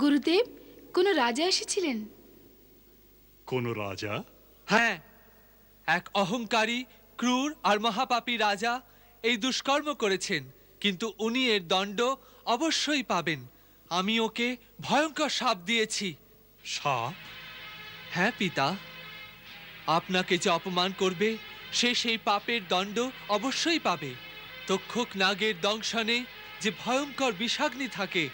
গুরুদেব কোনো রাজা এসেছিলেন? কোন রাজা? হ্যাঁ এক অহংকারী ক্রূর আর মহাপাপী রাজা এই দুষ্কর্ম করেছেন কিন্তু উনি এর দণ্ড অবশ্যই পাবেন। আমি ওকে ভয়ঙ্কর সাপ দিয়েছি। সাপ? হ্যাঁ পিতা। আপনাকে যে অপমান করবে সে সেই পাপের দণ্ড অবশ্যই পাবে। তক্ষক নাগের দংশনে যে ভয়ঙ্কর বিষাগ্নি থাকে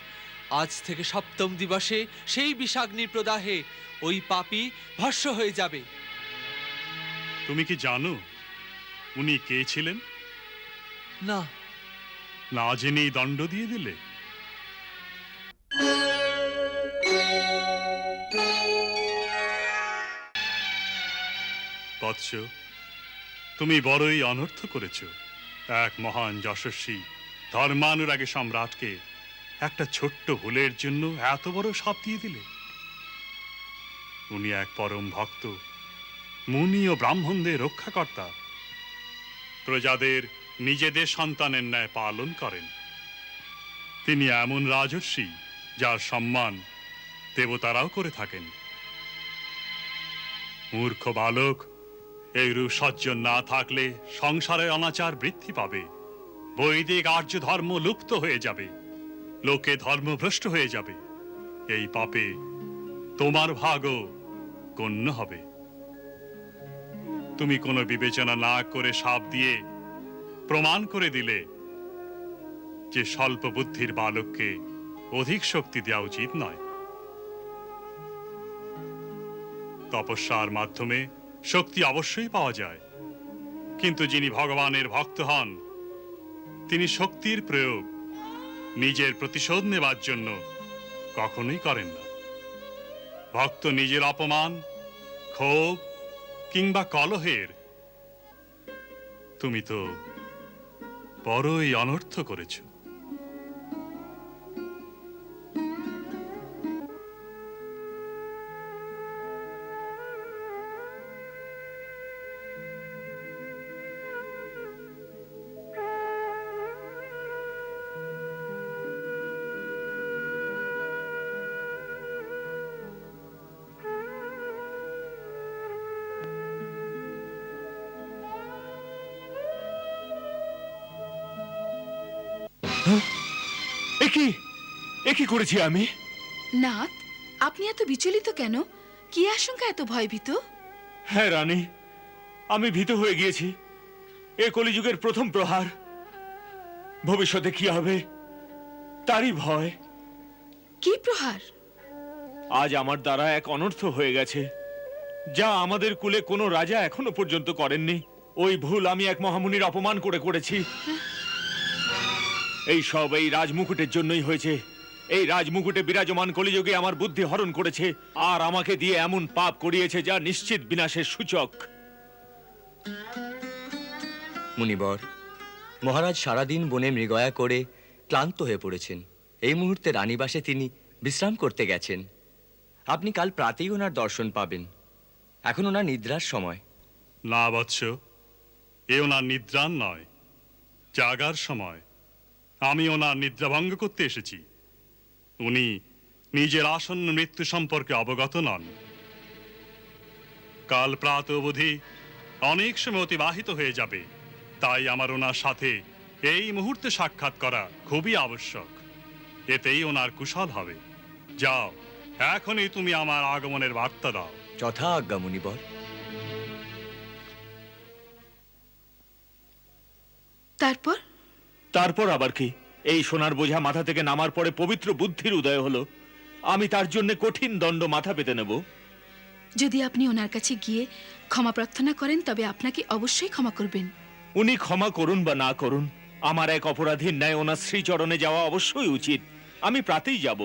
আজ থেকে সপ্তম দিবসে সেই বিষাগ্নির প্রদাহে ওই পাপী ভস্য হয়ে যাবে। তুমি কি জানো উনি কে ছিলেন? না। না জেনেই দণ্ড দিয়ে দিলে? বৎস তুমি বড়ই অনর্থ করেছ। এক মহান যশস্বী ধর্মানুরাগী সম্রাটকে একটা ছোট্ট ভুলের জন্য এত বড় সাপ দিয়ে দিলে। উনি এক পরম ভক্ত, মুনি ও ব্রাহ্মণদের রক্ষাকর্তা, প্রজাদের নিজেদের সন্তানের ন্যায় পালন করেন। তিনি এমন রাজস্বী যার সম্মান দেবতারাও করে থাকেন। মূর্খ বালক এই সজ্জন না থাকলে সংসারে অনাচার বৃদ্ধি পাবে, বৈদিক আর্য ধর্ম লুপ্ত হয়ে যাবে। লোকে ধর্মভ্রষ্ট হয়ে যাবে। এই পাপে তোমার ভাগও গণ্য হবে। তুমি কোনো বিবেচনা না করে সাপ দিয়ে প্রমাণ করে দিলে যে স্বল্প বুদ্ধির বালককে অধিক শক্তি দেওয়া উচিত নয়। তপস্যার মাধ্যমে শক্তি অবশ্যই পাওয়া যায়। কিন্তু যিনি ভগবানের ভক্ত হন, তিনি শক্তির প্রয়োগ নিজের প্রতিশোধ নেবার জন্য কখনোই করেন না। ভক্ত নিজের অপমান, ক্ষোভ কিংবা কলহের তুমি তো বড়ই অনর্থ করেছ। একই একই করেছি আমি? নাথ আপনি এত বিচলিত কেন? কি আশঙ্কা এত ভয়ভীত? হ্যাঁ রানী আমি ভীত হয়ে গিয়েছি। এ কলিযুগের প্রথম প্রহার। ভবিষ্যতে কি হবে তারই ভয়। কি প্রহার? আজ আমার দ্বারা এক অনর্থ হয়ে গেছে যা আমাদের কুলে কোনো রাজা এখনও পর্যন্ত করেননি। ওই ভুল আমি এক মহামুনির অপমান করে করেছি। এই সব এই রাজমুকুটের জন্যই হয়েছে। এই রাজমুকুটে বিরাজমান কলিযুগে আমার বুদ্ধি হরণ করেছে আর আমাকে দিয়ে এমন পাপ করিয়েছে যা নিশ্চিত বিনাশের সূচক। মুনিবর মহারাজ সারাদিন বনে মৃগয়া করে ক্লান্ত হয়ে পড়েছেন। এই মুহূর্তে রানীবাসে তিনি বিশ্রাম করতে গেছেন। আপনি কাল প্রাতেই ওনার দর্শন পাবেন। এখন ওনার নিদ্রার সময়। না বৎস এ ওনার নিদ্রান নয় জাগার সময়। আমি ওনার নিদ্রাভঙ্গ করতে এসেছি। উনি নিজের আসন্ন মৃত্যু সম্পর্কে অবগত নন। কাল প্রাত অবধি অনেক সময় অতিবাহিত হয়ে যাবে তাই আমার ওনার সাথে এই মুহূর্তে সাক্ষাৎ করা খুবই আবশ্যক। এতেই ওনার কুশল হবে। যাও এখনই তুমি আমার আগমনের বার্তা দাও। যথা আজ্ঞা মুনিবর। তারপর? তারপর আবার কি? এই সোনার বোঝা মাথা থেকে নামার পরে পবিত্র বুদ্ধির উদয় হলো। আমি তার জন্য কঠিন দণ্ড মাথা পেতে নেব। যদি আপনি ওনার কাছে গিয়ে ক্ষমা প্রার্থনা করেন তবে আপনাকে অবশ্যই ক্ষমা করবেন। উনি ক্ষমা করুন বা না করুন আমার এক অপরাধীর ন্যায় ওনার শ্রীচরণে যাওয়া অবশ্যই উচিত। আমি প্রাতেই যাব।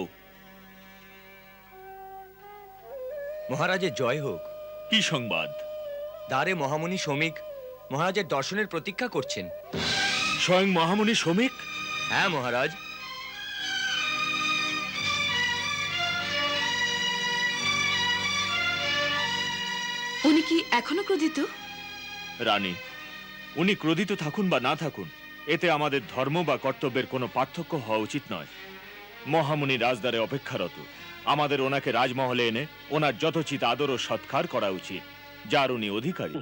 মহারাজের জয় হোক। কি সংবাদ? দ্বারে মহামণি শ্রমিক মহারাজের দর্শনের প্রতীক্ষা করছেন। স্বয়ং মহামণি শ্রমিক? হ্যাঁ মহারাজ। উনি কি এখনও ক্রোধিত? রানী উনি ক্রোধিত থাকুন বা না থাকুন এতে আমাদের ধর্ম বা কর্তব্যের কোনো পার্থক্য হওয়া উচিত নয়। মহামুনি রাজদারে অপেক্ষারত। আমাদের ওনাকে রাজমহলে এনে ওনার যথোচিত আদর ও সৎকার করা উচিত যার উনি অধিকারী।